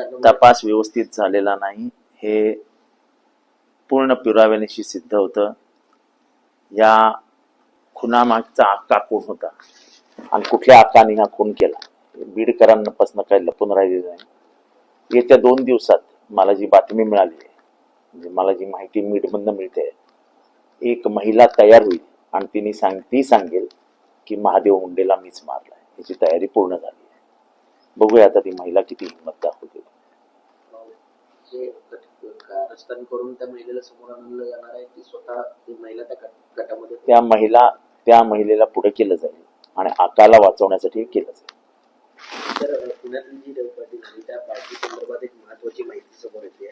तपास व्यवस्थित झालेला नाही. हे पूर्ण पुराव्यानिशी सिद्ध होतं. या खुनामागचा आक्का कोण होता? आणि कुठल्या आक्काने हा खून केला? बीडकरांपासून काही लपून राहिलेलं नाही. येत्या दोन दिवसात मला जी बातमी मिळाली आहे म्हणजे मला जी माहिती मीडमधनं मिळते एक महिला तयार होईल आणि तिने सांग ती सांगेल की महादेव मुंडेला मीच मारलाय. याची तयारी पूर्ण झाली. बघूया आता ती महिला किती हिंमत दाखवते त्या महिलेला समोर आणलं जाणार आहे ती स्वतः ती महिला त्या गट- गटामध्ये त्या महिला त्या महिलेला पुढे केलं जाईल आणि आकाला वाचवण्यासाठी केलं जाईल. तर पुण्यातील जी पाटील झाली त्या पार्टी संदर्भात एक महत्वाची माहिती समोर येते.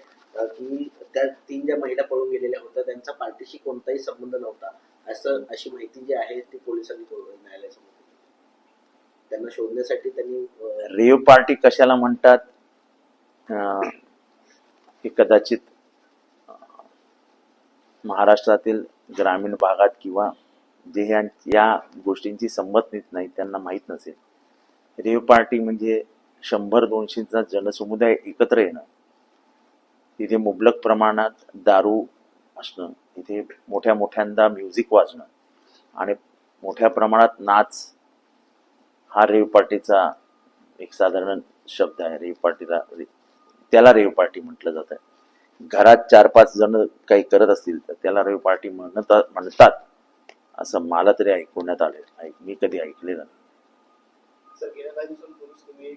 की त्या तीन ज्या महिला पळून गेलेल्या होत्या त्यांचा पार्टीशी कोणताही संबंध नव्हता. असं अशी माहिती जी आहे ती पोलिसांनी न्यायालयासमोर. त्यांना शोधण्यासाठी त्यांनी रेव पार्टी कशाला म्हणतात? हे कदाचित महाराष्ट्रातील ग्रामीण भागात किंवा जे या गोष्टींची संमत नीत नाही त्यांना माहीत नसेल. रेव पार्टी म्हणजे शंभर दोनशेचा जनसमुदाय एकत्र येणं. तिथे मुबलक प्रमाणात दारू असणं. तिथे मोठ्या मोठ्यांदा म्युझिक वाजणं. आणि मोठ्या प्रमाणात नाच हा रेव पार्टीचा एक साधारण शब्द आहे. रेव पार्टीला त्याला रेव पार्टी म्हटलं जातं घरात चार पाच जण काही करत असतील तर त्याला रेव पार्टी म्हणतात म्हणतात. असं मला तरी ऐकवण्यात आले ऐक मी कधी ऐकले नाही. सर गेल्या काही दिवसांपूर्वीच तुम्ही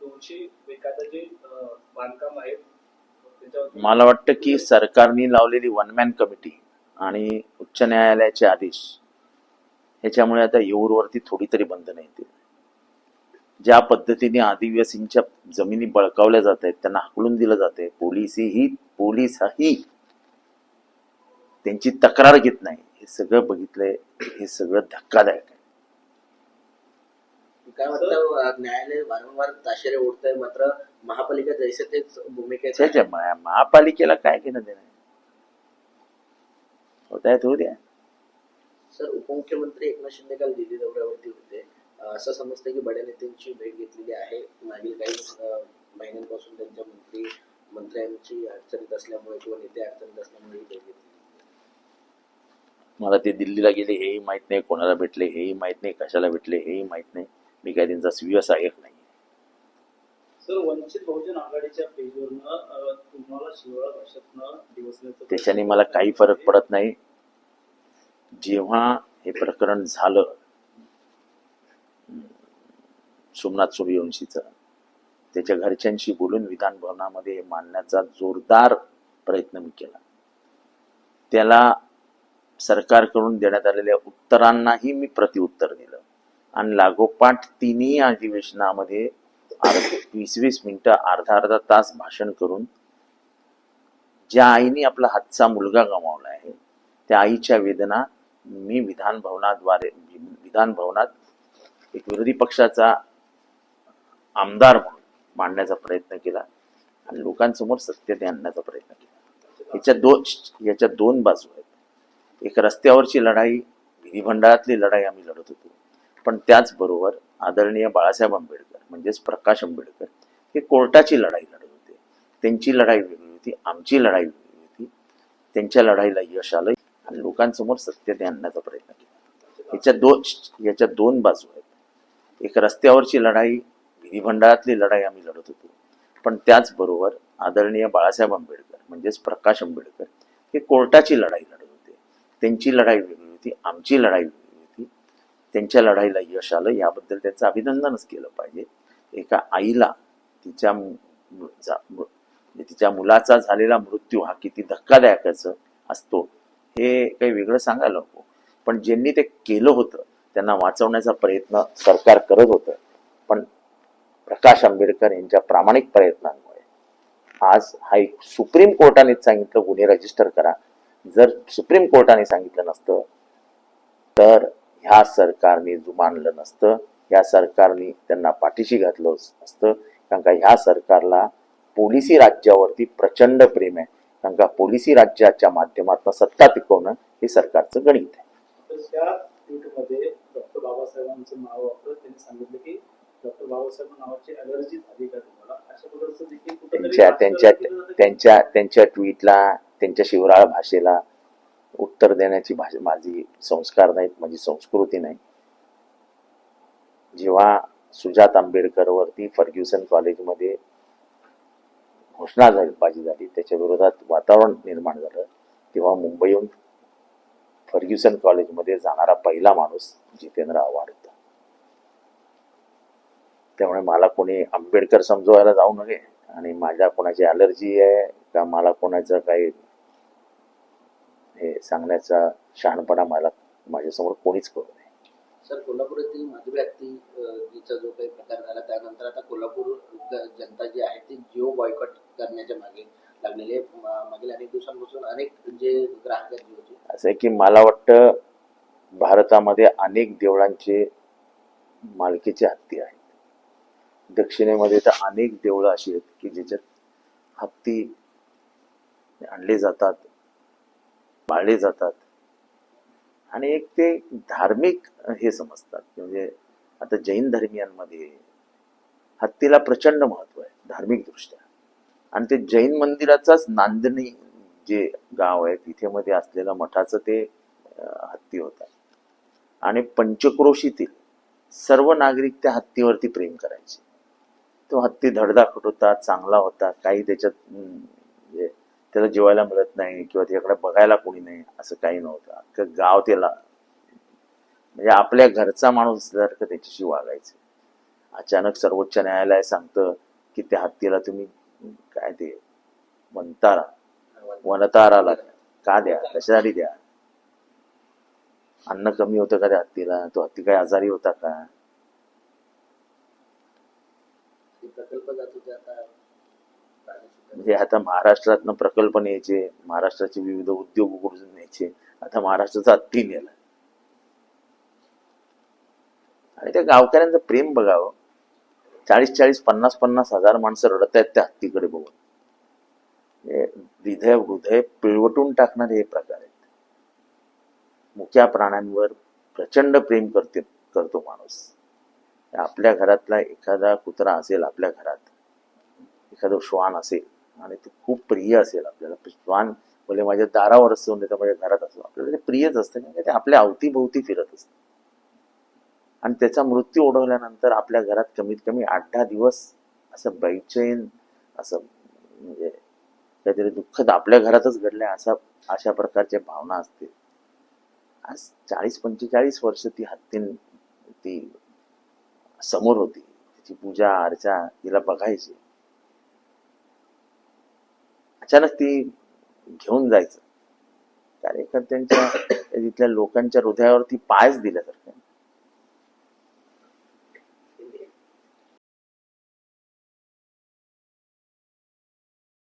दोनशे मला वाटतं की सरकारने लावलेली वन मॅन कमिटी आणि उच्च न्यायालयाचे आदेश ह्याच्यामुळे आता येऊरवरती थोडी तरी बंधनं येतील. ज्या पद्धतीने आदिवासींच्या जमिनी बळकावल्या जात आहेत त्यांना हकलून दिलं जात आहे पोलिसही पोलिसही त्यांची तक्रार घेत नाही. हे सगळं बघितलंय हे सगळं धक्कादायक आहे. काय वाटतं न्यायालय वारंवार ताशेरे ओढत आहे मात्र महापालिका जैसे तेच आहे. त्याच्या महा- महापालिकेला काय घेणं देणं आहे? होत आहेत होऊ द्या. सर उपमुख्यमंत्री एकनाथ शिंदे काल दिल्ली दौऱ्यावरती होते. अ, असं समजतं की बड्या नेत्यांची भेट घेतलेली आहे. मागील काही अ, महिन्यांपासून त्यांच्या मंत्री मंत्र्यांची अडचणीत असल्यामुळे किंवा नेते अडचणीत असल्यामुळे ही भेट घेतली मला ते दिल्लीला गेले हेही माहीत नाही कोणाला भेटले हेही माहीत नाही कशाला भेटले हेही माहीत नाही. मी काय त्यांचा स्वीय सहाय्यक नाही? सर वंचित बहुजन आघाडीच्या पेजवरनं अं, तुम्हाला शिवाळा भाषेतनं दिवसण्याचं त्याच्याने मला काही फरक पडत नाही. जेव्हा हे प्रकरण झालं सोमनाथ सूर्यवंशीचं त्याच्या घरच्यांशी बोलून विधान भवनामध्ये मांडण्याचा जोरदार प्रयत्न मी केला. त्याला सरकारकडून देण्यात आलेल्या उत्तरांनाही मी प्रत्युत्तर दिलं. आणि लागोपाठ तिन्ही अधिवेशनामध्ये वीस वीस मिनिटं अर्धा अर्धा तास भाषण करून ज्या आईने आपला हातचा मुलगा गमावला आहे त्या आईच्या वेदना मी विधान भवनाद्वारे विधान भवनात एक विरोधी पक्षाचा आमदार म्हणून मांडण्याचा प्रयत्न केला आणि लोकांसमोर सत्य ते आणण्याचा प्रयत्न केला. याच्या दोन याच्या दोन बाजू आहेत. एक रस्त्यावरची लढाई विधिमंडळातली लढाई आम्ही लढत होतो. पण त्याचबरोबर आदरणीय बाळासाहेब आंबेडकर म्हणजेच प्रकाश आंबेडकर हे कोर्टाची लढाई लढत होते. त्यांची लढाई वेगळी होती आमची लढाई वेगळी होती. त्यांच्या लढाईला यश आलं आणि लोकांसमोर सत्य ते आणण्याचा प्रयत्न केला. याच्या दोन याच्या दोन बाजू आहेत. एक रस्त्यावरची लढाई विधिमंडळातली लढाई आम्ही लढत होतो. पण त्याचबरोबर आदरणीय बाळासाहेब आंबेडकर म्हणजेच प्रकाश आंबेडकर हे कोर्टाची लढाई लढत होते. त्यांची लढाई वेगळी होती आमची लढाई वेगळी होती. त्यांच्या लढाईला यश आलं. याबद्दल त्यांचं अभिनंदनच केलं पाहिजे. एका आईला तिच्या म्हणजे तिच्या मुलाचा झालेला मृत्यू हा किती धक्कादायकाचं असतो हे काही वेगळं सांगायला नको. पण ज्यांनी ते केलं होतं त्यांना वाचवण्याचा प्रयत्न सरकार करत होतं. पण प्रकाश आंबेडकर यांच्या प्रामाणिक प्रयत्नांमुळे आज हा एक सुप्रीम कोर्टानेच सांगितलं गुन्हे रजिस्टर करा. जर सुप्रीम कोर्टाने सांगितलं नसतं तर ह्या सरकारने जुमानलं नसतं ह्या सरकारने त्यांना पाठीशी घातलं असतं. कारण का ह्या सरकारला पोलिसी राज्यावरती प्रचंड प्रेम आहे. कारण का पोलिसी राज्याच्या माध्यमातून सत्ता टिकवणं हे सरकारचं गणित आहे. ट्विटमध्ये डॉक्टर बाबासाहेबांचं नाव वापरत त्यांनी सांगितलं की डॉक्टर बाबासाहेब नावाची अलर्जी झाली का तुम्हाला. अशा प्रकारचं देखील कुठेतरी त्यांच्या त्यांच्या त्यांच्या त्यांच्या ट्विटला त्यांच्या शिवराळ भाषेला उत्तर देण्याची भाषा माझी संस्कार नाहीत माझी संस्कृती नाही. जेव्हा सुजात आंबेडकर वरती फर्ग्युसन कॉलेजमध्ये घोषणा झाली बाजी झाली त्याच्या विरोधात वातावरण निर्माण झालं तेव्हा मुंबईहून फर्ग्युसन कॉलेजमध्ये जाणारा पहिला माणूस जितेंद्र आव्हाड होता. त्यामुळे मला कोणी आंबेडकर समजवायला जाऊ नये आणि माझ्या कोणाची अलर्जी आहे का मला कोणाचं काही हे सांगण्याचा शहाणपणा मला माझ्यासमोर कोणीच करू नये. सर कोल्हापुरातील माधुरी हत्तीचा जो काही प्रकार झाला त्यानंतर आता कोल्हापूर जनता जी आहे ती जिओ बॉयकॉट करण्याच्या मागे लागलेली आहे. मागील अनेक दिवसांपासून अनेक जे ग्राहक आहेत जिओचे. असं आहे की मला वाटतं भारतामध्ये अनेक देवळांचे मालकीचे हत्ती आहेत. दक्षिणेमध्ये तर अनेक देवळं अशी आहेत की ज्याच्यात हत्ती आणले जातात पाळले जातात. आणि एक ते धार्मिक हे समजतात. म्हणजे आता जैन धर्मियांमध्ये हत्तीला प्रचंड महत्त्व आहे धार्मिकदृष्ट्या. आणि ते जैन मंदिराचाच नांदणी जे गाव आहे तिथे मध्ये असलेलं मठाचं ते हत्ती होता आणि पंचक्रोशीतील सर्व नागरिक त्या हत्तीवरती प्रेम करायचे. तो हत्ती धडधाकट होता चांगला होता काही त्याच्यात म्हणजे त्याला जेवायला मिळत नाही किंवा त्याच्याकडे बघायला कोणी नाही असं काही नव्हतं. अख्खं गाव त्याला म्हणजे आपल्या घरचा माणूस सारखं त्याच्याशी वागायचं. अचानक सर्वोच्च न्यायालय सांगतं की त्या हत्तीला तुम्ही काय ते म्हणतारा वनताराला का द्या? कशासाठी द्या? अन्न कमी होतं का त्या हत्तीला? तो हत्ती काय आजारी होता का? म्हणजे आता महाराष्ट्रातनं प्रकल्प न्यायचे महाराष्ट्राचे विविध उद्योग उघडून न्यायचे आता महाराष्ट्राचा हत्ती नेला आणि त्या गावकऱ्यांचं प्रेम बघावं. चाळीस चाळीस पन्नास पन्नास हजार माणसं रडत आहेत त्या हत्तीकडे बघून. हृदय हृदय पिळवटून टाकणारे हे प्रकार आहेत. मुख्या प्राण्यांवर प्रचंड प्रेम करते करतो माणूस. आपल्या घरातला एखादा कुत्रा असेल आपल्या घरात एखादं श्वान असेल आणि ते खूप प्रिय असेल आपल्याला श्वान भले माझ्या दारावर असतो नाही तर माझ्या घरात असतो आपल्याला ते प्रियच असतं कारण ते आपल्या अवतीभोवती फिरत असतं. आणि त्याचा मृत्यू ओढवल्यानंतर आपल्या घरात कमीत कमी आठ दहा दिवस असं बैचैन असं म्हणजे काहीतरी दुःखद आपल्या घरातच घडलंय असा अशा प्रकारच्या भावना असतील. आज चाळीस पंचेचाळीस वर्ष ती हत्तीन ती समोर होती. तिची पूजा अर्चा तिला बघायची. अचानक ती घेऊन जायचं. कार्यकर्त्यांच्या तिथल्या लोकांच्या हृदयावरती पायच दिल्यासारखं.